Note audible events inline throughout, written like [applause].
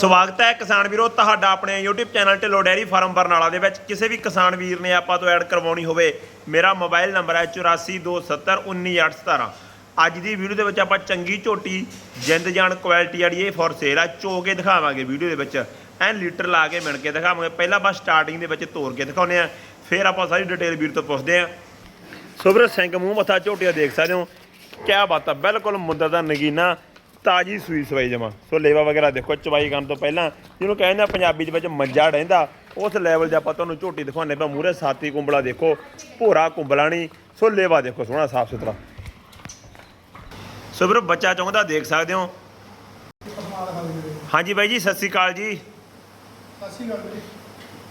ਸਵਾਗਤ ਹੈ ਕਿਸਾਨ ਵੀਰੋ, ਤੁਹਾਡਾ ਆਪਣੇ YouTube channel Dhillon dairy farm Barnala ਦੇ ਵਿੱਚ। ਕਿਸੇ ਵੀ ਕਿਸਾਨ ਵੀਰ ਨੇ ਆਪਾਂ ਤੋਂ ਐਡ ਕਰਵਾਉਣੀ ਹੋਵੇ, ਮੇਰਾ ਮੋਬਾਈਲ ਨੰਬਰ ਹੈ 8427191817 ਅੱਜ ਦੀ ਵੀਡੀਓ ਦੇ ਵਿੱਚ ਆਪਾਂ ਚੰਗੀ ਝੋਟੀ, ਜਿੰਦ ਜਾਨ ਕੁਆਲਿਟੀ ਵਾਲੀ ਇਹ ਫੋਰ ਸੇਲ ਆ, ਚੋ ਕੇ ਦਿਖਾਵਾਂਗੇ ਵੀਡੀਓ ਦੇ ਵਿੱਚ। ਐਨ ਲੀਟਰ ਲਾ ਕੇ ਮਿਣ ਕੇ ਦਿਖਾਵਾਂਗੇ। ਪਹਿਲਾਂ ਬਸ ਸਟਾਰਟਿੰਗ ਦੇ ਵਿੱਚ ਤੋੜ ਕੇ ਦਿਖਾਉਂਦੇ ਆ ਫਿਰ ਆਪਾਂ ਸਾਰੀ ਡਿਟੇਲ ਵੀਰ ਤੋਂ ਪੁੱਛਦੇ ਆ ਸੁਬਰ ਸਿੰਘ ਮੂੰਹ ਮੱਥਾ ਝੋਟੀਆਂ ਦੇਖ ਸਕਦੇ ਹੋ। ਕਿਆ ਬਾਤ ਆ, ਬਿਲਕੁਲ ਮੁੱਦਾ ਦਾ ਨਗੀਨਾ ਤਾਜੀ ਸੂਈ ਸਵਾਈ ਜਮਾ। ਸੋ ਲੇਵਾ ਵਗੈਰਾ ਦੇਖੋ ਚਵਾਈ ਕਰਨ ਤੋਂ ਪਹਿਲਾਂ ਜਿਹਨੂੰ ਕਹਿੰਦੇ ਆ ਪੰਜਾਬੀ ਦੇ ਵਿੱਚ ਮੰਜਾ ਰਹਿੰਦਾ ਉਸ ਲੈਵਲ 'ਤੇ ਆਪਾਂ ਤੁਹਾਨੂੰ ਝੋਟੀ ਦਿਖਾਉਂਦੇ ਪਾ ਮੂਰੇ ਸਾਤੀ ਕੁੰਬਲਾ ਦੇਖੋ ਭੋਰਾ ਕੁੰਬਲਾ ਨਹੀਂ। ਸੋ ਲੇਵਾ ਦੇਖੋ ਸੋਹਣਾ ਸਾਫ਼ ਸੁਥਰਾ। ਸੋ ਵੀਰੋ ਬੱਚਾ ਚਾਹੁੰਦਾ ਦੇਖ ਸਕਦੇ ਹੋ। ਹਾਂਜੀ ਬਾਈ ਜੀ ਸਤਿ ਸ੍ਰੀ ਅਕਾਲ ਜੀ।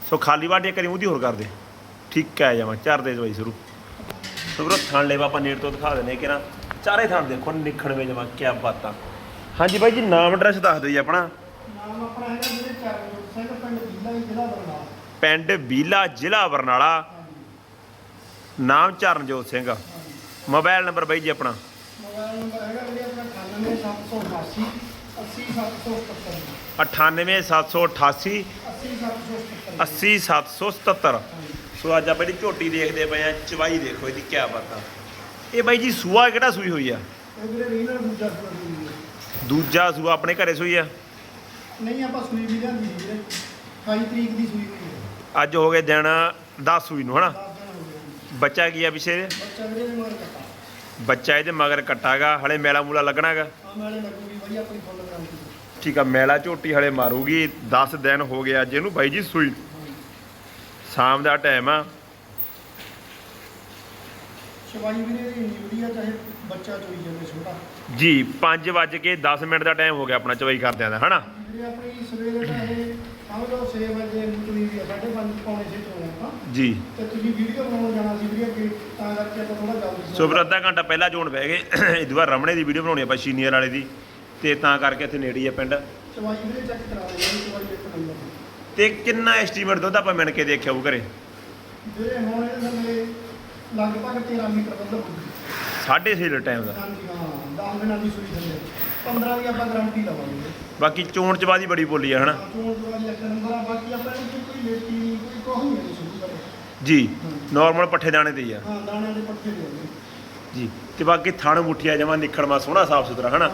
ਸੋ ਖਾਲੀ ਬਾਟੇ ਕਰੀ ਉਹਦੀ ਹੋਰ ਕਰਦੇ। ਠੀਕ ਹੈ ਜਮਾ ਚਾਰ ਦੇ ਬਾਈ ਸ਼ੁਰੂ। ਸੋ ਵੀਰੋ ਥਣ ਲੈਵਾ ਆਪਾਂ ਨੇੜ ਤੋਂ ਦਿਖਾ ਦਿੰਦੇ ਕਿ ਨਾ ਚਾਰੇ ਥਣ ਦੇਖੋ ਨਿਖਣਵੇਂ ਜਮਾ ਕੀ ਬਾਤਾਂ। ਹਾਂਜੀ ਬਾਈ ਜੀ ਨਾਮ ਐਡਰੈਸ ਦੱਸ ਦਿਓ ਜੀ ਆਪਣਾ। ਨਾਮ ਆਪਣਾ ਹੈਗਾ ਵੀਰੇ ਚਰਨਜੋਤ ਸਿੰਘ ਪਿੰਡ ਬੀਲਾ ਜ਼ਿਲ੍ਹਾ ਬਰਨਾਲਾ। ਪਿੰਡ ਬੀਲਾ ਜ਼ਿਲ੍ਹਾ ਬਰਨਾਲਾ। ਨਾਮ ਚਰਨਜੋਤ ਸਿੰਘ। ਮੋਬਾਈਲ ਨੰਬਰ ਬਾਈ ਜੀ ਆਪਣਾ। ਮੋਬਾਈਲ ਨੰਬਰ ਹੈਗਾ ਵੀਰੇ ਆਪਣਾ 98788 80777 98788 80777 80777 ਸੋ ਅੱਜ ਆਪਾਂ ਜਿਹੜੀ ਝੋਟੀ ਦੇਖਦੇ ਪਏ ਆ ਚਵਾਈ ਦੇਖੋ ਇਹਦੀ ਕੀ ਬਾਤਾਂ ਇਹ ਬਾਈ ਜੀ ਸੂਆ ਕਿਹੜਾ ਸੂਈ ਹੋਈ ਆ? ਇਹ ਵੀਰੇ ਰੀਨਰ ਦੂਜਾ ਸੂਆ। ਸੂਈ ਵੀਰੇ। ਦੂਜਾ ਸੂਆ ਆਪਣੇ ਘਰੇ ਸੂਈ ਆ? ਨਹੀਂ ਆਪਾਂ ਸੂਈ ਵੀ ਲਿਆਂਦੀ ਸੀ ਵੀਰੇ। 28 ਤਰੀਕ ਦੀ ਸੂਈ ਹੋਈ ਹੈ। ਅੱਜ ਹੋ ਗਏ ਦਿਨ 10 ਸੂਈ ਨੂੰ ਹਨਾ? 10 ਦਿਨ ਹੋ ਗਏ ਬੱਚਾ ਕੀ ਆ ਪਿਛੇ ਬੱਚਾ ਵੀਰੇ ਦੇ ਮਗਰ ਕੱਟਾ। ਬੱਚਾ ਇਹਦੇ ਮਗਰ ਕੱਟਾਗਾ ਹਲੇ ਮੈਲਾ ਮੂਲਾ ਲੱਗਣਾਗਾ? ਆ ਨਾਲੇ ਲੱਗੂਗੀ ਬਾਈ ਆਪਣੀ ਫੁੱਲ ਗਾਰੰਟੀ ਠੀਕ ਆ ਮੈਲਾ ਝੋਟੀ ਹਲੇ ਮਾਰੂਗੀ 10 ਦਿਨ ਹੋ ਗਏ ਅੱਜ ਇਹਨੂੰ ਬਾਈ ਜੀ ਸੂਈ। ਸ਼ਾਮ ਦਾ ਟਾਈਮ ਆ। ਸ਼ਵਾਈ ਵੀਰੇ ਦੀ ਇੰਨੀ ਵਧੀਆ ਚਾਹੇ ਬੱਚਾ ਚੋਈ ਜਾਵੇ ਛੋਟਾ। ਜੀ 5 ਵੱਜ ਕੇ 10 ਮਿੰਟ ਦਾ ਟਾਈਮ ਹੋ ਗਿਆ ਆਪਣਾ ਚਵਾਈ ਕਰਦਿਆਂ ਦਾ ਹਨਾ? ਵੀਰੇ ਆਪਣੀ ਸਵੇਰੇ ਦਾ ਇਹ ਸਮਝ ਲਓ 6 ਵਜੇ ਨਿਕਲੀ ਦੀ ਆ 5:30 ਪੌਣੇ 6 ਤੋਂ ਆਪਾਂ ਜੀ। ਤੇ ਤੁਸੀਂ ਵੀਡੀਓ ਬਣਾਉਣ ਜਾਣਾ ਸੀ ਵੀਡੀਓ ਕਿ ਤਾਂ ਕਰਕੇ ਆਪਾਂ ਥੋੜਾ ਜਲਦੀ ਸੋ ਫਿਰ ਅੱਧਾ ਘੰਟਾ ਪਹਿਲਾਂ ਜੋਣ ਪੈ ਗਏ [coughs] ਇਸ ਵਾਰ ਰਮਣੇ ਦੀ ਵੀਡੀਓ ਬਣਾਉਣੀ ਆਪਾਂ ਸੀਨੀਅਰ ਵਾਲੇ ਦੀ ਤੇ ਤਾਂ ਕਰਕੇ ਇੱਥੇ ਨੇੜੇ ਹੀ ਆ ਪਿੰਡ। ਚਵਾਈ ਵੀਰੇ ਚੈੱਕ ਕਰਾ ਲਈ ਚਵਾਈ ਇੱਕ ਨੰਬਰ ਤੇ ਕਿੰਨਾ ਐਸਟੀਮੇਟ ਦੁੱਧ ਆਪਾਂ ਮਿਣ ਕੇ ਦੇਖਿਆ ਉਹ ਘਰੇ? ਵੀਰੇ ਹੁਣ ਇਹਦੇ ਲਗਭਗ 13 ਮੀਟਰ ਹੋਊਗੀ 6.5 ਲੀਟਰ ਟਾਈਮ ਦਾ। ਹਾਂਜੀ ਹਾਂ। 10 ਦਿਨਾਂ ਦੀ ਸੂਈ ਥੱਲੇ। 15 ਦੀ ਆਪਾਂ ਗਾਰੰਟੀ ਲਵਾਂਗੇ। ਬਾਕੀ ਚੋਣ ਚਵਾ ਦੀ ਬੜੀ ਬੋਲੀ ਆ ਹਨਾ? ਚੋਣ ਚਵਾਈ ਇੱਕ ਨੰਬਰ ਆ ਬਾਕੀ ਆਪਾਂ ਨੂੰ ਕੋਈ ਲੇਟੀ ਨਹੀਂ ਕੋਈ ਕੋਹ ਨਹੀਂ ਹੈ ਸ਼ੁਰੂ ਕਰੇ ਜੀ ਨਾਰਮਲ ਪੱਠੇ ਦਾਣੇ ਤੇ ਹੀ ਆ। ਹਾਂ ਦਾਣਿਆਂ ਦੇ ਪੱਠੇ ਦੇ ਦਿਓ। ਜੀ ਤੇ ਬਾਕੀ ਥਣ ਮੁੱਠੀਆ ਜਮਾ ਨਿਖੜਮਾ ਸੋਹਣਾ ਸਾਫ਼ ਸੁਥਰਾ ਹਨਾ?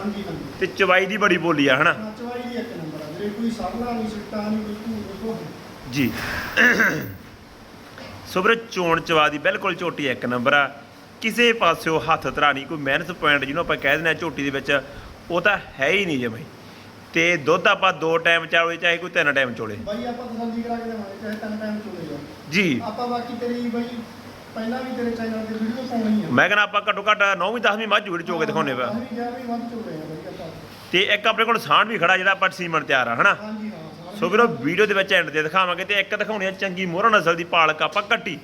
ਤੇ ਚਵਾਈ ਦੀ ਬੜੀ ਬੋਲੀ ਆ ਹਨਾ? ਹਾਂ, ਚਵਾਈ ਦੀ ਇੱਕ ਨੰਬਰ ਆ। ਵੀਰੇ ਕੋਈ ਸਾਹਮਣਾ ਨਹੀਂ ਸਿੱਟਾ ਨਹੀਂ ਕੋਈ ਧੂੜ ਕੋਹ ਨਹੀਂ। ਜੀ। ਸੋ ਵੀਰੇ ਚੋਣ ਚਵਾ ਦੀ ਬਿਲਕੁਲ ਝੋਟੀ ਇੱਕ ਨੰਬਰ ਆ। ਕਿਸੇ ਪਾਸਿਓ ਹੱਥ ਧਰਾ ਨਹੀਂ ਕੋਈ ਮਿਹਨਤ ਪੁਆਇੰਟ ਜਿਹਨੂੰ ਆਪਾਂ ਕਹਿ ਦਿੰਦੇ ਆ ਝੋਟੀ ਦੇ ਵਿੱਚ ਉਹ ਤਾਂ ਹੈ ਹੀ ਨਹੀਂ ਜਮਾਈ ਤੇ ਦੁੱਧ ਆਪਾਂ ਦੋ ਟਾਈਮ ਚਾਹੇ ਚਾਹੇ ਕੋਈ ਤਿੰਨ ਟਾਈਮ ਚੋਲੇ। ਬਾਈ ਆਪਾਂ ਤਸੱਲੀ ਕਰਾ ਕੇ ਦੇਵਾਂਗੇ ਚਾਹੇ ਤਿੰਨ ਟਾਈਮ ਚੋਲੇ ਜਾ ਜੀ। ਆਪਾਂ ਬਾਕੀ ਤੇਰੀ ਬਾਈ ਪਹਿਲਾਂ ਵੀ ਤੇਰੇ ਚੈਨਲ ਤੇ ਵੀਡੀਓ ਪਾਉਣੀ ਆ। ਮੈਂ ਕਹਿੰਦਾ ਆਪਾਂ ਘੱਟੋ ਘੱਟ 9ਵੀਂ 10ਵੀਂ ਮੱਝ ਵੀਡੀਓ ਚੋ ਕੇ ਦਿਖਾਉਣੇ ਚੋਲੇ ਆਪਾਂ। ਤੇ ਇੱਕ ਆਪਣੇ ਕੋਲ ਸਾਂਢ ਵੀ ਖੜਾ ਜਿਹੜਾ ਆਪਾਂ ਸੀਮਨ ਤਿਆਰ ਆ ਹਨਾ? ਸੋ ਵੀਰੋ ਵੀਡੀਓ ਦੇ ਵਿੱਚ ਐਂਡ ਤੇ ਦਿਖਾਵਾਂਗੇ ਤੇ ਇੱਕ ਦਿਖਾਉਣੀ ਆ ਚੰਗੀ ਮੋਹਰਾ ਨਸਲ ਦੀ ਪਾਲਕ ਆਪਾਂ ਕੱਟੀ।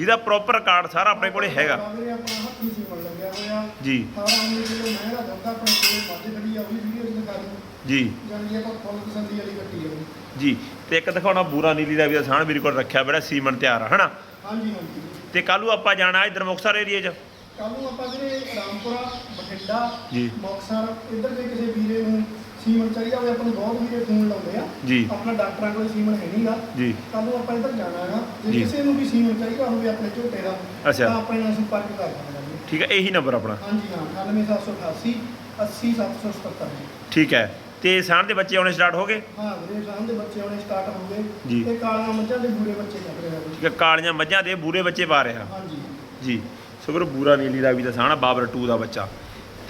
ਜਿਹਦਾ ਪ੍ਰੋਪਰ ਰਿਕਾਰਡ ਸਾਰਾ ਆਪਣੇ ਕੋਲੇ ਹੈਗਾ। ਵੀਰੇ ਆਪਣਾ ਹੱਥ ਨਹੀਂ ਸੀਮਣ ਲੱਗਿਆ ਹੋਇਆ ਜੀ। 18 19 ਕਿਲੋ ਮਹਿੰਗਾ ਦੁੱਧ ਆਪਣੇ ਕੋਲ ਮੱਝ ਖੜੀ ਆ ਉਹ ਵੀ ਵੀਡੀਓ ਚ ਦਿਖਾ ਦੂੰ ਜੀ। ਜਾਨੀ ਆਪਾਂ ਫੁੱਲ ਤਸੱਲੀ ਵਾਲੀ ਕੱਟੀ ਆ ਉਹ। ਜੀ। ਤੇ ਇੱਕ ਦਿਖਾਉਣਾ ਬੂਰਾ ਨੀਲੀ ਦਾ ਵੀ ਸਾਂਢ ਵੀਰ ਕੋਲ ਰੱਖਿਆ ਬੜਾ ਸੀਮਨ ਤਿਆਰ ਆ ਹਨਾ? ਹਾਂਜੀ ਹਾਂਜੀ। ਤੇ ਕੱਲ੍ਹ ਨੂੰ ਆਪਾਂ ਜਾਣਾ ਇਧਰ ਮੁਕਤਸਰ ਏਰੀਏ 'ਚ। ਕੱਲ ਨੂੰ ਆਪਾਂ ਵੀਰੇ ਰਾਮਪੁਰਾ ਬਠਿੰਡਾ ਜੀ। ਮੁਕਤਸਰ ਇੱਧਰ ਦੇ ਕਿਸੇ ਵੀਰੇ ਨੂੰ ਸੀਮਨ ਚਾਹੀਦਾ ਹੋਵੇ ਆਪਾਂ ਨੂੰ ਬਹੁਤ ਵੀਰੇ ਫੋਨ ਲਾਉਂਦੇ ਆ। ਜੀ। ਆਪਣਾ ਡਾਕਟਰਾਂ ਕੋਲ ਸੀਮਨ ਹੈ ਨਹੀਂਗਾ। ਜੀ। ਕੱਲ ਨੂੰ ਆਪਾਂ ਇੱਧਰ ਜਾਣਾ ਹੈਗਾ। ਜੇ ਜੀ। ਕਿਸੇ ਨੂੰ ਵੀ ਸੀਮਨ ਚਾਹੀਦਾ ਹੋਵੇ ਆਪਣੇ ਝੋਟੇ ਦਾ ਅੱਛਾ। ਤਾਂ ਆਪਣੇ ਨਾਲ ਸੰਪਰਕ ਕਰ ਸਕਦਾ ਜੀ। ਠੀਕ ਹੈ ਇਹੀ ਨੰਬਰ ਆਪਣਾ? ਹਾਂਜੀ ਹਾਂ 98788 80777 ਠੀਕ ਹੈ। ਤੇ ਸਾਂਢ ਦੇ ਬੱਚੇ ਆਉਣੇ ਸਟਾਰਟ ਹੋ ਗਏ? ਹਾਂ ਵੀਰੇ ਸ਼ਾਮ ਦੇ ਬੱਚੇ ਆਉਣੇ ਸਟਾਰਟ ਹੋ ਜੀ। ਗਏ ਤੇ ਕਾਲੀਆਂ ਮੱਝਾਂ ਦੇ ਬੂਰੇ ਬੱਚੇ ਚੱਲ ਰਹੇ ਆ ਠੀਕ ਹੈ ਕਾਲੀਆਂ ਮੱਝਾਂ ਦੇ ਬੂਰੇ ਬੱਚੇ ਪਾ ਰਿਹਾ। ਹਾਂਜੀ। ਜੀ। ਸੋ ਵੀਰੋ ਬੂਰਾ ਨੀਲੀ ਦਾ ਵੀ ਦਾ ਸਾਣਾ ਬਾਬਰ 2 ਦਾ ਬੱਚਾ।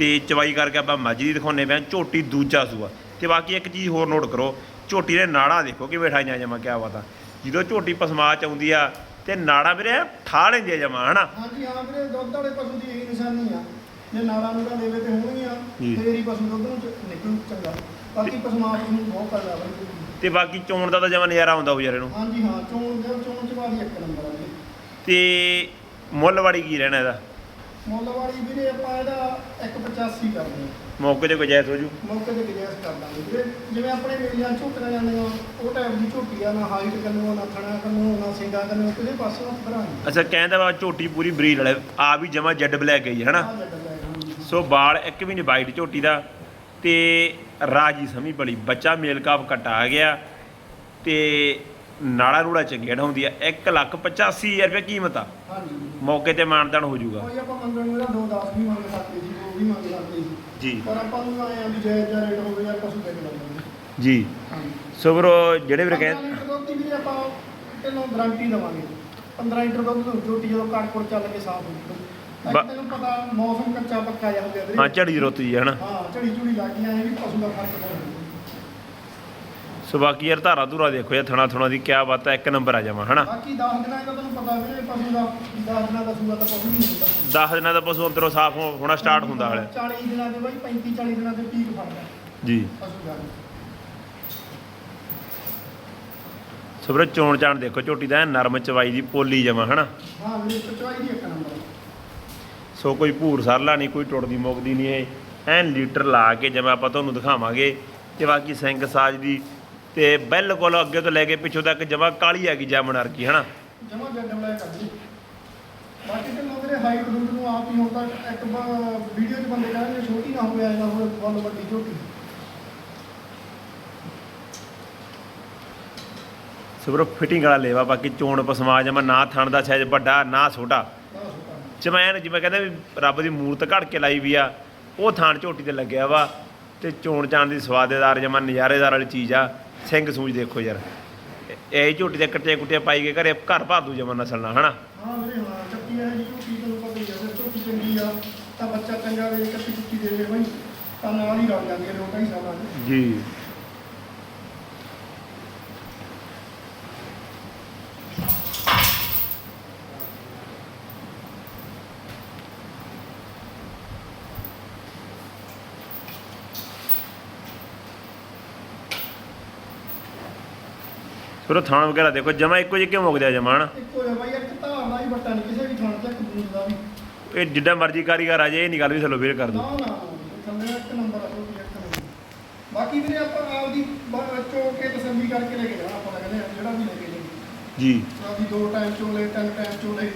ਤੇ ਚਵਾਈ ਕਰਕੇ ਆਪਾਂ ਮੱਝ ਦੀ ਦਿਖਾਉਨੇ ਪਿਆ ਝੋਟੀ ਦੂਜਾ ਸੂਆ। ਤੇ ਬਾਕੀ ਇੱਕ ਚੀਜ਼ ਹੋਰ ਨੋਟ ਕਰੋ ਝੋਟੀ ਦੇ ਨਾੜਾਂ ਦੇਖੋ ਕਿ ਬੈਠਾਈਆਂ ਜਮਾ ਕਿਆ ਬਾਤਾਂ। ਜਦੋਂ ਝੋਟੀ ਪਸਮਾ ਚ ਆਉਂਦੀ ਆ ਤੇ ਨਾੜਾਂ ਵੀਰੇ ਠਾ ਲੈਂਦੀ ਆ ਜਮਾ ਹਨਾ? ਹਾਂਜੀ ਹਾਂ ਵੀਰੇ ਦੁੱਧ ਵਾਲੇ ਪਸ਼ੂ ਦੀ ਇਹੀ ਨਿਸ਼ਾਨੀ ਆ। ਜੇ ਨਾੜਾਂ ਨੂੰ ਦੇਵੇ ਤੇ ਹੋਣਗੀਆਂ। ਫੇਰ ਹੀ ਪਸ਼ੂ ਦੁੱਧ ਨੂੰ ਨਿਕਲੂ ਚੰਗਾ। ਬਾਕੀ ਪਸ਼ੂਆਂ ਨੂੰ ਬਹੁਤ ਕਰਦਾ ਬਾਈ ਤੇ ਬਾਕੀ ਚੋਣ ਦਾ ਤਾਂ ਜਮਾ ਨਜ਼ਾਰਾ ਆਉਂਦਾ ਵਿਚਾਰੇ ਨੂੰ ਹਾਂਜੀ ਹਾਂ ਚੋਣ ਜਦ ਚੋਣ ਚ ਵਾਲੀ ਇੱਕ ਨੰਬਰ ਆ ਵੀਰੇ। ਤੇ ਮੁੱਲ ਵਾੜੀ ਕੀ ਰਹਿਣਾ ਇਹਦਾ? ਮੁੱਲ ਵਾਲੀ ਵੀਰੇ ਆਪਾਂ ਇਹਦਾ 185 ਕਰਦੇ ਹਾਂ। ਮੌਕੇ ਤੇ ਜਾਇਜ਼ ਹੋ ਜੂ। ਮੌਕੇ ਤੇ ਗੁਜਾਇਸ਼ ਕਰ ਦਾਂਗੇ ਵੀਰੇ। ਜਿਵੇਂ ਆਪਣੇ ਮੇਰੀਆਂ ਝੋਟੀਆਂ ਜਾਂਦੀਆਂ ਉਹ ਟਾਈਪ ਦੀ ਝੋਟੀ ਆ ਨਾ ਹਾਈਟ ਕੰਨੋਂ ਨਾ ਥਣਾ ਕੰਨੋਂ ਨਾ ਸਿੰਗਾ ਕੰਨੋਂ ਕਿਸੇ ਪਾਸੇ ਹੱਥ ਭਰਾ ਨਹੀਂ ਅੱਛਾ ਕਹਿੰਦਾ ਵਾ ਝੋਟੀ ਪੂਰੀ ਬਰੀਡ ਵਾਲੇ ਆ ਵੀ ਜਮਾ ਜੈਡ ਬਲੈਕ ਗਈ ਹੈ ਹਨਾ? ਆਹ ਜੱਟ ਲੈ ਹਾਂਜੀ। ਸੋ ਬਾਲ ਇੱਕ ਵੀ ਨਹੀਂ ਵਾਈਟ ਝੋਟੀ ਦਾ। ਤੇ ਰਾਜੀ ਸਮੀ ਬੜੀ ਬੱਚਾ ਮੇਲ ਕਾਪ ਕਟਾ ਗਿਆ। ਤੇ ਨਾੜਾ ਨੂੜਾ ਚੰਗੀਆਂ ਢਾਉਂਦੀ ਆ 1 ਲੱਖ 85000 ਰੁਪਏ ਕੀਮਤ ਆ। ਹਾਂਜੀ। ਮੌਕੇ ਤੇ ਮਾਨਦਾਨ ਹੋ ਜਾਊਗਾ। ਕੋਈ ਆਪਾਂ ਮੰਗਣ ਨੂੰ ਇਹਦਾ ਦੋ 10 ਵੀ ਮੰਗ ਸਕਦੇ ਸੀ ਦੋ ਵੀ ਮੰਗ ਸਕਦੇ ਸੀ। ਜੀ। ਪਰ ਆਪਾਂ ਨੂੰ ਆਏ ਆ ਵੀ ਜਾਇਜ਼ ਜਿਹਾ ਰੇਟ ਹੋਵੇ ਯਾਰ ਪਸ਼ੂ ਦੇ ਲਾਂਗੇ ਜੀ। ਸੋ ਵੀਰੋ ਜਿਹੜੇ ਵੀਰ 15 ਕਹਿੰਦੇ ਵੀ ਆਪਾਂ ਤੈਨੂੰ ਗਾਰੰਟੀ ਦਵਾਂਗੇ। 15 ਲੀਟਰ ਦੁੱਧ ਨੂੰ ਝੋਟੀ ਜਦੋਂ ਕਣਕੜ ਚੱਲ ਕੇ ਸਾਫ਼ ਹੋ ਜੂਗੀ ਬਾ- ਤਾਂ ਤੈਨੂੰ ਪਤਾ ਮੌਸਮ ਕੱਚਾ ਪੱਕਾ ਜਿਹਾ ਹੋ ਗਿਆ ਵੀਰੇ। ਹਾਂ ਝੜੀ ਰੁੱਤ ਜੀ ਹੈ ਨਾ ਹਾਂ ਝੜੀ ਝੁੜੀ ਲੱਗ ਗਈਆਂ ਇਹ ਵੀ ਪਸ਼ੂ ਦਾ ਫ਼ਰਕ ਪੈ ਸੋ ਬਾਕੀ ਯਾਰ ਧਾਰਾ ਧੂਰਾ ਦੇਖੋ ਯਾਰ ਥਣਾ ਥਣਾ ਦੀ ਕਿਆ ਬਾਤ ਹੈ ਇੱਕ ਨੰਬਰ ਆ ਜਾਵਾਂ ਹਨਾ? ਬਾਕੀ 10 ਦਿਨਾਂ ਦਾ ਤੁਹਾਨੂੰ ਪਤਾ ਵੀਰੇ ਪਸ਼ੂ ਦਾ 10 ਦਿਨਾਂ ਦਾ ਸੂਆ ਤਾਂ ਪਸ਼ੂ ਨਹੀਂ ਹੁੰਦਾ। 10 ਦਿਨਾਂ ਦਾ ਪਸ਼ੂ ਅੰਦਰੋਂ ਸਾਫ਼ ਹੋਣਾ ਸਟਾਰਟ ਹੁੰਦਾ ਹਲੇ। 40 ਦਿਨਾਂ ਦੇ ਬਾਈ 35 40 ਦਿਨਾਂ ਦੇ ਪੀਕ ਫੜਦਾ ਜੀ। ਪਸ਼ੂ ਦਾ। ਸੋ ਵੀਰੋ ਚੋਣ ਚਾਣ ਦੇਖੋ ਝੋਟੀ ਦਾ ਨਰਮ ਚਵਾਈ ਦੀ ਪੋਲੀ ਜਮਾ ਹਨਾ? ਹਾਂ ਵੀਰੇ ਚਚਵਾਈ ਦੀ ਇੱਕ ਨੰਬਰ। ਸੋ ਕੋਈ ਭੂਰ ਸਰਲਾ ਨਹੀਂ ਕੋਈ ਟੁੱਟਦੀ ਮੁੱਕਦੀ ਨਹੀਂ ਇਹ ਐਨ ਲੀਟਰ ਲਾ ਕੇ ਜਿਵੇਂ ਆਪਾਂ ਤੁਹਾਨੂੰ ਦਿਖਾਵਾਂਗੇ। ਤੇ ਬਾਕੀ ਸਿੰਘ ਸਾਜ ਦੀ ਤੇ ਬਿਲਕੁਲ ਅੱਗੇ ਤੋਂ ਲੈ ਕੇ ਪਿੱਛੋਂ ਤੱਕ ਜਮਾ ਕਾਲੀ ਆ ਗਈ ਜਾਮਣ ਵਰਗੀ ਹਨਾ? ਜਮਾ ਜੱਡ ਵਾਲਾ ਕਰ ਜੀ ਬਾਕੀ ਤੇ ਲੋਕ ਦੇ ਹਾਈਟ ਰੂਟ ਨੂੰ ਆਪ ਹੀ ਹੁਣ ਤੱਕ ਇੱਕ ਵੀਡੀਓ 'ਚ ਬੰਦੇ ਕਹਿੰਦੇ ਛੋਟੀ ਨਾ ਹੋਵੇ ਐਨਾ ਹੋਵੇ ਫੁੱਲ ਵੱਡੀ ਝੋਟੀ ਸੋ ਵੀਰੋ ਫਿਟਿੰਗ ਵਾਲਾ ਲੇਵਾ ਬਾਕੀ ਚੋਣ ਪਸਮਾ ਜਮਾ ਨਾ ਥਣ ਦਾ ਸਾਈਜ਼ ਵੱਡਾ ਨਾ ਛੋਟਾ। ਚਮੈਨ ਜਿਵੇਂ ਕਹਿੰਦੇ ਵੀ ਰੱਬ ਦੀ ਮੂਰਤ ਘੜ ਕੇ ਲਾਈ ਵੀ ਆ ਉਹ ਥਾਣ ਝੋਟੀ ਤੇ ਲੱਗਿਆ ਵਾ ਤੇ ਚੋਣ ਚਾਣ ਦੀ ਸਵਾਦੇਦਾਰ ਜਮਾ ਨਜ਼ਾਰੇਦਾਰ ਵਾਲੀ ਚੀਜ਼ ਆ। ਸਿੰਘ ਸੂਝ ਦੇਖੋ ਯਾਰ। ਇਹ- ਝੋਟੀ ਦੇ ਕੱਟੇ ਕੁੱਟੇ ਪਾਈ ਕੇ ਘਰੇ ਘਰ ਭਰ ਦੂ ਜਮਾ ਨਸਲ ਨਾਲ ਹਨਾ? ਹਾਂ ਵੀਰੇ ਹਾਂ ਚੱਕੀ ਹੈ ਜੀ ਝੋਟੀ ਤੁਹਾਨੂੰ ਪਤਾ ਹੀ ਹੈ ਜੇ ਝੋਟੀ ਚੰਗੀ ਆ ਤਾਂ ਬੱਚਾ ਚੰਗਾ ਵੇ ਕੱਟੀ ਚੁੱਕੀ ਦੇ ਦੇ ਬਾਈ ਤਾਂ ਨਾਲ ਹੀ ਰਲ ਜਾਂਦੀ ਹੈ ਲੋਕਾਂ ਹੀ ਸਾਲਾਂ ਦੇ ਜੀ। ਫਿਰ ਥਾਣ ਵਗੈਰਾ ਦੇਖੋ ਜਮਾ ਇੱਕੋ ਜਿਹੇ ਕਿਉਂ ਮੁੱਕਦੇ ਆ ਜਮਾ ਹਨਾ? ਇੱਕੋ ਜਿਹਾ ਬਾਈ ਇੱਕ ਧਾਰ ਦਾ ਹੀ ਬੱਟਾ ਨਹੀਂ ਕਿਸੇ ਵੀ ਥਾਂ ਤੇ ਇੱਕ ਬੂੰਦ ਦਾ ਵੀ। ਇਹ ਜਿੱਡਾ ਮਰਜ਼ੀ ਕਾਰੀਗਰ ਆ ਜੇ ਇਹ ਨਹੀਂ ਗੱਲ ਵੀ ਥੱਲੋਂ ਫੇਰ ਕਰ ਦੂ ਨਾ ਥੱਲੇ ਇੱਕ ਨੰਬਰ ਆ ਝੋਟੀ ਇੱਕ ਨੰਬਰ। ਬਾਕੀ ਵੀਰੇ ਆਪਾਂ ਆਪਦੀ ਚੋ ਕੇ ਤਸੱਲੀ ਕਰਕੇ ਲੈ ਕੇ ਜਾਣਾ ਆਪਾਂ ਕਹਿੰਦੇ ਆ, ਜਿਹੜਾ ਵੀ ਲੈ ਕੇ ਜਾਈਏ। ਜੀ। ਆਪਦੀ ਦੋ ਟਾਈਮ ਚੋਲੇ ਤਿੰਨ ਟਾਈਮ ਚੋਲੇ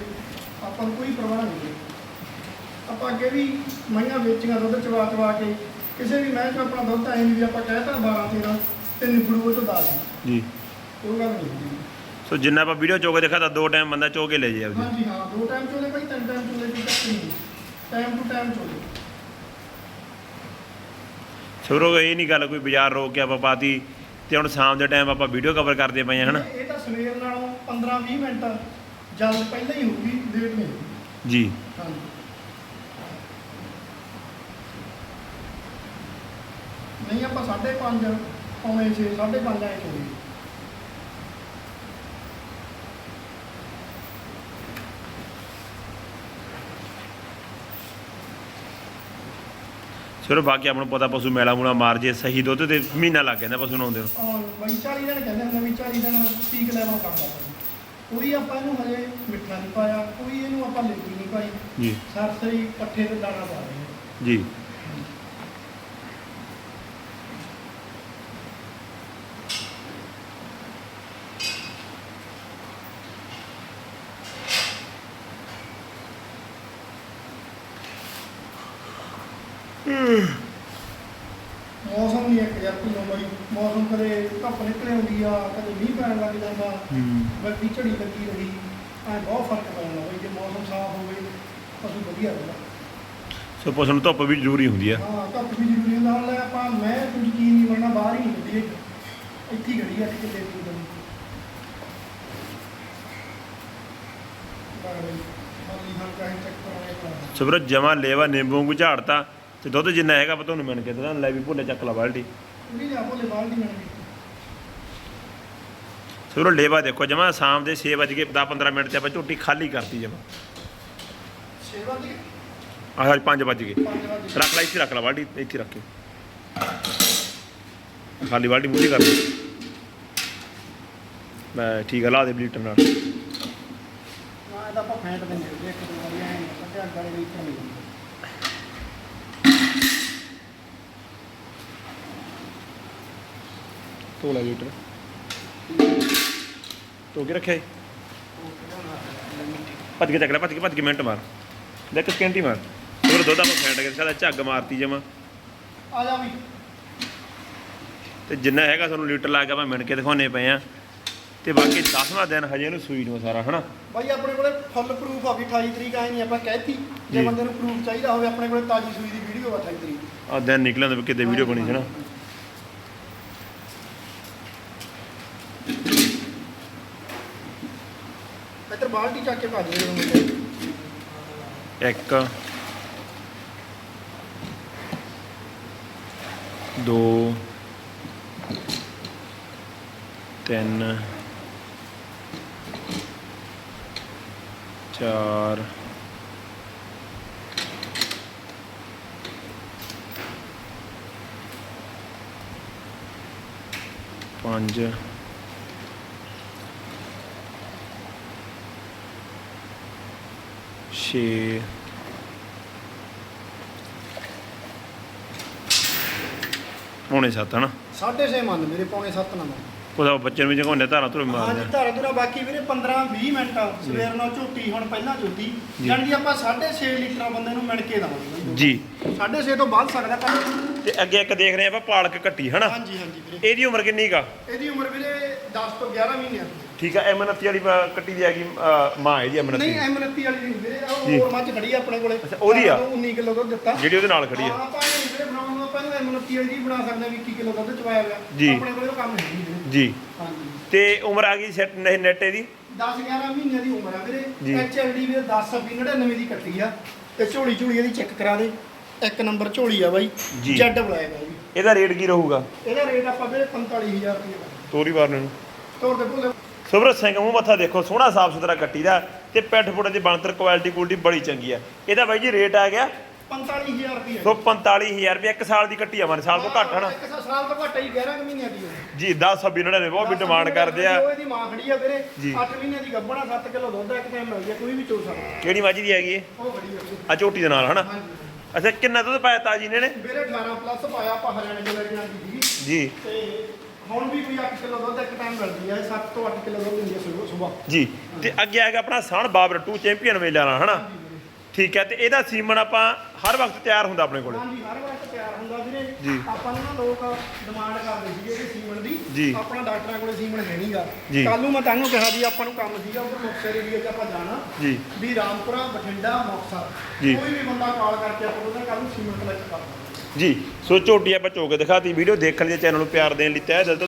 ਆਪਾਂ ਨੂੰ ਕੋਈ ਪਰਵਾਹ ਨਹੀਂ ਆਪਾਂ ਅੱਗੇ ਵੀ ਮਈਆਂ ਵੇਚੀਆਂ ਦੁੱਧ ਚਵਾ ਚਵਾ ਕੇ ਕਿਸੇ ਵੀ ਮਹਿਲ 'ਚ ਆਪਣਾ ਦੁੱਧ ਐਂ ਨਹੀਂ ਵੀ ਆਪਾਂ ਕਹਿਤਾ 12 13 ਤੇ ਨਿਬੜੂ ਉਹ ਤੋਂ 10 ਜੀ। ਉਹ ਗੱਲ ਨਹੀਂ ਹੁੰਦੀ ਸੋ ਜਿੰਨਾ ਆਪਾਂ ਵੀਡੀਓ ਚੋਕੇ ਦੇਖਿਆ ਤਾਂ ਦੋ ਟਾਈਮ ਬੰਦਾ ਚੋ ਕੇ ਲੈ ਜੇ ਆਪਦੀ। ਹਾਂਜੀ ਹਾਂ ਦੋ ਟਾਈਮ ਚੋਲੇ ਭਾਈ ਤਿੰਨ ਟਾਈਮ ਚੋਲੇ ਦੀ ਚੱਕਰ ਨਹੀਂ। ਟਾਈਮ ਟੂ ਟਾਈਮ ਚੋਲੇ। ਸ਼ੁਰੂ ਇਹ ਨਹੀਂ ਗੱਲ ਕੋਈ ਬਾਜ਼ਾਰ ਰੋਕ ਕੇ ਆਪਾਂ ਪਾਤੀ ਤੇ ਹੁਣ ਸ਼ਾਮ ਦੇ ਟਾਈਮ ਆਪਾਂ ਵੀਡੀਓ ਕਵਰ ਕਰਦੇ ਪਏ ਆ ਹਨਾ? ਇਹ ਇਹ ਤਾਂ ਸਵੇਰ ਨਾਲੋਂ 15 20 ਮਿੰਟ ਜਲਦ ਪਹਿਲਾਂ ਹੀ ਹੋਊਗੀ ਲੇਟ ਨਹੀਂ ਹੋਊਗੀ। ਜੀ। ਹਾਂਜੀ। ਨਹੀਂ ਆਪਾਂ 5:30 ਪੌਣੇ 6 5:30 ਆਏ ਚੋਲੇ ਚਲੋ ਬਾਕੀ ਆਪਾਂ ਨੂੰ ਪਤਾ ਪਸ਼ੂ ਮੇਲਾ ਮੂਲਾ ਮਾਰ ਜੇ ਸਹੀ ਦੁੱਧ ਤੇ ਮਹੀਨਾ ਲੱਗ ਜਾਂਦਾ ਪਸ਼ੂ ਨੂੰ ਆਉਂਦੇ ਨੂੰ। ਔਰ ਬਈ 40 ਦਿਨ ਕਹਿੰਦੇ ਹੁੰਦੇ ਵੀ 40 ਦਿਨ ਪੀਕ ਲੈਵਲ ਕਰਦਾ। ਪਸ਼ੂ। ਕੋਈ ਆਪਾਂ ਇਹਨੂੰ ਹਜੇ ਮਿੱਠਾ ਨਹੀਂ ਪਾਇਆ ਕੋਈ ਇਹਨੂੰ ਆਪਾਂ ਲੇਕੀ ਨਹੀਂ ਪਾਈ। ਜੀ। ਸਰਸਰੀ ਪੱਠੇ ਤੇ ਦਾਣਾ ਪਾ ਰਹੇ ਹਾਂ ਜੀ ਮੌਸਮ ਨਹੀਂ ਇੱਕ ਯਾਰ ਕੋਈ ਬਈ ਮੌਸਮ ਕਦੇ ਧੁੱਪ ਨਿਕਲੇ ਹੁੰਦੀ ਆ ਕਦੇ ਮੀਂਹ ਪੈਣ ਲੱਗ ਜਾਂਦਾ ਬੱਤੀ ਝੜੀ ਲੱਗੀ ਰਹੀ। ਐ ਬਹੁਤ ਫ਼ਰਕ ਪੈਂਦਾ ਬਈ ਜੇ ਮੌਸਮ ਸਾਫ਼ ਹੋਵੇ ਪਸ਼ੂ ਵਧੀਆ ਰਹਿੰਦਾ। ਸੋ ਪਸ਼ੂ ਨੂੰ ਧੁੱਪ ਵੀ ਜ਼ਰੂਰੀ ਹੁੰਦੀ ਆ। ਹਾਂ ਧੁੱਪ ਵੀ ਜ਼ਰੂਰੀ ਹੁੰਦਾ ਹੁਣ ਲੈ ਆਪਾਂ ਮੈਂ ਕੁਝ ਕੀ ਨਹੀਂ ਬਣਨਾ ਬਾਹਰ ਹੀ ਨਹੀਂ ਹੁੰਦੀ। ਇੱਥੇ ਹੀ ਖੜੀ ਆ ਕਿਤੇ ਦੇਖ ਲਈ ਬਾਈ ਹਾਲੀ ਹਾਲ ਕਾਹੇ ਚੱਕ ਕਰਾਉਣੇ ਪਾ ਸੋ ਵੀਰੋ ਜਮਾ ਲੇਵਾ ਨਿੰਬੂ ਨੂੰ ਝਾੜਤਾ ਤੇ ਦੁੱਧ ਜਿੰਨਾ ਹੈਗਾ ਆਪਾਂ ਤੁਹਾਨੂੰ ਮਿਣ ਕੇ ਲੈ ਵੀ ਭੁੱਲੇ ਚੱਕ ਲਾ ਬਾਲਟੀ। ਪੂਰੀ ਜਾ ਬੋਲੇ ਬਾਹਰ ਦੀ ਮਿਲਣੀ ਸੋ ਲੇਵਾ ਦੇਖੋ ਜਮਾ ਸ਼ਾਮ ਦੇ 6 ਵਜੇ 10 15 ਮਿੰਟ ਤੇ ਆਪਾਂ ਝੋਟੀ ਖਾਲੀ ਕਰਤੀ ਜਮਾ। ਸੇਵਾ ਦੀ ਆਹ 5 ਵਜ ਗਏ। 5 ਵਜੇ ਰੱਖ ਲੈ ਇੱਥੇ ਰੱਖ ਲੈ ਬਾਲਟੀ ਇੱਥੇ ਰੱਖ ਕੇ ਖਾਲੀ ਬਾਲਟੀ ਮੂਹਰੀ ਕਰ ਦੇ ਮੈਂ ਠੀਕ ਆ ਲਾ ਦੇ ਬਲੀਟਰ ਨਾਲ। ਨਾ ਇਹਦਾ ਆਪਾਂ ਫੈਂਟ ਦਿੰਦੇ ਹਾਂ ਇੱਕ ਦੋ ਵਾਰੀ ਐਂ ਕੱਟਿਆ ਅੱਗੇ ਵਾਲੇ ਵਿੱਚ ਨਹੀਂ ਜਾਂਦਾ ਧੋ ਲੈ ਬਲੀਟਰ ਧੋ ਕੇ ਰੱਖਿਆ ਏ? ਭੱਜ ਕੇ ਚੱਕ ਲੈ ਭੱਜ ਕੇ ਭੱਜ ਕੇ ਮਿੰਟ ਮਾਰ। ਦੇਖ ਸਕਿੰਟ ਮਾਰ। ਹੋਰ ਦੁੱਧ ਆਪਾਂ ਫੈਂਟ ਕੇ ਸਾਡਾ ਝੱਗ ਮਾਰਤੀ ਜਮਾ ਆ ਜਾ ਵੀ। ਤੇ ਜਿੰਨਾ ਹੈਗਾ ਤੁਹਾਨੂੰ ਲੀਟਰ ਲਾ ਕੇ ਆਪਾਂ ਮਿਣ ਕੇ ਦਿਖਾਉਣੇ ਪਏ ਆ। ਤੇ ਬਾਕੀ 10ਵਾਂ ਦਿਨ ਹਜੇ ਇਹਨੂੰ ਸੂਈ ਨੂੰ ਸਾਰਾ ਹਨਾ? ਬਾਈ ਆਪਣੇ ਕੋਲੇ ਫੁੱਲ ਪ੍ਰੂਫ ਆ ਵੀ 28 ਤਰੀਕ ਆਏ ਨਹੀਂ ਆਪਾਂ ਕਹਿਤੀ ਜੇ ਜੀ। ਬੰਦੇ ਨੂੰ ਪ੍ਰੂਫ ਚਾਹੀਦਾ ਹੋਵੇ ਆਪਣੇ ਕੋਲੇ ਤਾਜੀ ਸੂਈ ਦੀ ਵੀਡੀਓ ਆ 28 ਤਰੀਕ। ਆ ਦਿਨ ਨਿਕਲਣ ਦੇ ਕਿਤੇ ਵੀਡੀਓ ਬਣੀ ਸੀ ਨਾ ਇੱਧਰ ਬਾਲਟੀ ਚੱਕ ਕੇ ਭੱਜ ਰਹੇ ਮੁੰਡੇ ਇੱਕ ਦੋ ਤਿੰਨ ਚਾਰ ਪੰਜ ਛੇ ਪੌਣੇ ਸੱਤ ਹਨਾ? 6.5 ਮੰਨ ਮੇਰੇ ਪੌਣੇ 7 ਨਾ ਮੰਨ। ਉਹਦਾ ਬੱਚੇ ਨੂੰ ਜਗਾਉਂਦੇ ਧਾਰਾਂ ਧੁਰ ਮਾਰਦੇ। ਹਾਂਜੀ। ਧਾਰਾ ਧੁਰਾ ਬਾਕੀ ਵੀਰੇ 15 20 ਮਿੰਟ ਸਵੇਰ ਨਾਲ ਝੋਟੀ ਹੁਣ ਪਹਿਲਾਂ ਝੋਟੀ। ਜਾਣੀ ਕਿ ਆਪਾਂ 6.5 ਲੀਟਰ ਬੰਦੇ ਨੂੰ ਮਿਣ ਕੇ ਦਵਾਂਗੇ ਜੀ। 6.5 ਤੋਂ ਵੱਧ ਸਕਦਾ ਕੰਮ ਤੇ ਅੱਗੇ ਇੱਕ ਦੇਖ ਰਹੇ ਆਪਾਂ ਪਾਲਕ ਕੱਟੀ ਹਨਾ? ਹਾਂਜੀ ਹਾਂਜੀ ਵੀਰੇ। ਇਹਦੀ ਉਮਰ ਕਿੰਨੀ ਕਾ ਇਹਦੀ ਉਮਰ ਵੀਰੇ 10 ਤੋਂ 11 ਮਹੀਨੇ ਆ। ਠੀਕ ਆ ਐਮਨਤੀ ਵਾਲੀ ਅ, ਕੱਟੀ ਦੀ ਹੈਗੀ ਅ, ਮਾਂ ਇਹਦੀ ਐਮਨਤੀ ਨਹੀਂ ਐਮਨਤੀ ਵਾਲੀ ਨਹੀਂ ਵੀਰੇ ਜੀ। ਉਹ ਹੋਰ ਮੱਝ ਖੜੀ ਆ ਆਪਣੇ ਕੋਲੇ। ਅੱਛਾ, ਉਹਦੀ ਆ? 19 ਕਿਲੋ ਦੁੱਧ ਦਿੱਤਾ। ਜਿਹੜੀ ਉਹਦੇ ਨਾਲ ਖੜੀ ਹਾਂ, ਆਪਾਂ ਇਹ ਵੀਰੇ ਬਣਾਉਣ ਨੂੰ ਆਪਾਂ ਨੂੰ ਐਮਨਤੀ ਵਾਲੀ ਵੀ ਬਣਾ ਸਕਦੇ ਹਾਂ ਵੀ 21 ਕਿਲੋ ਦੁੱਧ ਚਵਾਇਆ ਜੀ। ਹੋਇਆ ਆਪਣੇ ਕੋਲੇ ਉਹ ਕੰਮ ਨਹੀਂ ਵੀਰੇ। ਜੀ। ਹਾਂਜੀ। ਤੇ ਉਮਰ ਆ ਗਈ ਸੈਟ ਨਹੀਂ ਨੈਟ ਇਹਦੀ? 10 11 ਮਹੀਨਿਆਂ ਦੀ ਉਮਰ ਆ ਜੀ। ਵੀਰੇ ਐਚਐਲਡੀ ਵੀਰੇ 10 99 ਦੀ ਕੱਟੀ ਆ। ਤੇ ਝੋਲੀ ਝੋਲੀ ਇਹਦੀ ਚੈੱਕ ਕਰਾ ਦੇ। ਇੱਕ ਨੰਬਰ ਝੋਲੀ ਆ ਬਾਈ। ਜੀ। ਜੈਡ ਬਲੈਕ ਆ ਜੀ। ਇਹਦਾ ਰੇਟ ਕੀ ਰਹੂਗਾ? ਇਹਦਾ ਰੇਟ ਆਪਾਂ ਵੀਰੇ 45000 ਰੁਪਏ ਤੋਰੀ ਵਾਰ ਨੂੰ। ਤੋਰ ਦੇ ਭੁੱਲੇ। ਸੁਭਰਤ ਸਿੰਘ ਮੂੰਹ ਮੱਥਾ ਦੇਖੋ ਸੋਹਣਾ ਸਾਫ਼ ਸੁਥਰਾ ਕੱਟੀ ਦਾ ਤੇ ਪੈਠ ਪੁੜੇ ਦੀ ਬਣਤਰ ਕੁਆਲਿਟੀ ਕੁਆਲਿਟੀ ਬੜੀ ਚੰਗੀ ਆ। ਇਹਦਾ ਬਾਈ ਜੀ ਰੇਟ ਆ ਗਿਆ 45000 ਰੁਪਏ ਸੋ 45000 ਰੁਪਏ ਇੱਕ ਸਾਲ ਦੀ ਕੱਟੀ ਆ ਮਨ ਸਾਲ ਤੋਂ ਘੱਟ ਹਨਾ ਇੱਕ ਸਾਲ ਤੋਂ ਘੱਟ ਹੀ 11 ਕੁ ਮਹੀਨਿਆਂ ਦੀ ਜੀ 10 26 ਨੇ ਬਹੁਤ ਵੀ ਡਿਮਾਂਡ ਕਰਦੇ ਆ। ਉਹ ਇਹਦੀ ਮਾਂ ਖੜੀ ਆ ਵੀਰੇ। ਜੀ। 8 ਮਹੀਨਿਆਂ ਦੀ ਗੱਭਣਾ 7 ਕਿਲੋ ਦੁੱਧ ਆ, ਇੱਕ ਟਾਈਮ ਮਿਲ ਗਿਆ ਕੋਈ ਵੀ ਚੋ ਸਕਦਾ। ਕਿਹੜੀ ਮੱਝ ਦੀ ਹੈਗੀ ਇਹ? ਉਹ ਖੜੀ ਆ। ਆ ਝੋਟੀ ਦੇ ਨਾਲ ਹਨਾ? ਅੱਛਾ ਕਿੰਨਾ ਦੁੱਧ ਪਾਇਆ ਤਾਜੀ ਨੇ ਨੇ ਵੀਰੇ 18 ਪਲੱਸ ਪਾਇਆ ਆਪਾਂ ਹਰਿਆਣੇ ਦੇ ਲੈ ਕੇ ਆਂਦੀ ਸੀਗੀ ਜੀ। ਤੇ ਹੁਣ ਵੀ ਕੋਈ 8 ਕਿਲੋ ਦੁੱਧ ਇੱਕ ਟਾਈਮ ਮਿਲਦੀ ਹੈ 7 ਤੋਂ 8 ਕਿਲੋ ਦੁੱਧ ਦਿੰਦੀ ਹੈ ਸਵੇਰ ਸਵੇਰ ਜੀ ਤੇ ਅੱਗੇ ਆ ਗਿਆ ਆਪਣਾ ਸਣ ਬਾਬਰ 2 ਚੈਂਪੀਅਨ ਮੇਲੇ ਵਾਲਾ ਹਨਾ? ਠੀਕ ਹੈ ਤੇ ਇਹਦਾ ਸੀਮਨ ਆਪਾਂ ਹਰ ਵਕਤ ਤਿਆਰ ਹੁੰਦਾ ਆਪਣੇ ਕੋਲ? ਹਾਂਜੀ ਹਰ ਵਕਤ ਤਿਆਰ ਹੁੰਦਾ। ਵੀਰੇ। ਆਪਾਂ ਨੂੰ ਨਾ ਲੋਕ ਡਿਮਾਂਡ ਕਰਦੇ ਸੀਗੇ ਇਹਦੇ ਸੀਮਨ ਦੀ। ਆਪਣਾ ਡਾਕਟਰਾਂ ਕੋਲੇ ਸੀਮਨ ਹੈ ਨਹੀਂਗਾ। ਕੱਲ ਨੂੰ ਮੈਂ ਤੁਹਾਨੂੰ ਕਿਹਾ ਵੀ ਆਪਾਂ ਨੂੰ ਕੰਮ ਸੀਗਾ ਉਧਰ ਮੁਕਤਸਰ ਏਰੀਆ 'ਚ ਆਪਾਂ ਜਾਣਾ। ਜੀ। ਵੀ ਰਾਮਪੁਰਾ ਬਠਿੰਡਾ ਮੁਕਤਸਰ। ਕੋਈ ਵੀ ਬੰਦਾ ਕਾਲ ਕਰਕੇ ਆਪਾਂ ਉਹਦਾ ਕੱਲ ਨੂੰ ਸੀਮਨ ਕਲੈਕਟ ਕਰ ਦਾਂਗੇ ਜੀ, ਸੋ ਝੋਟੀ ਆਪਾਂ ਚੋ ਕੇ ਦਿਖਾਤੀ, ਵੀਡੀਓ ਦੇਖਣ ਲਈ ਚੈਨਲ ਨੂੰ ਪਿਆਰ ਦੇਣ ਲਈ ਤਹਿ ਦਿਲ ਤੋਂ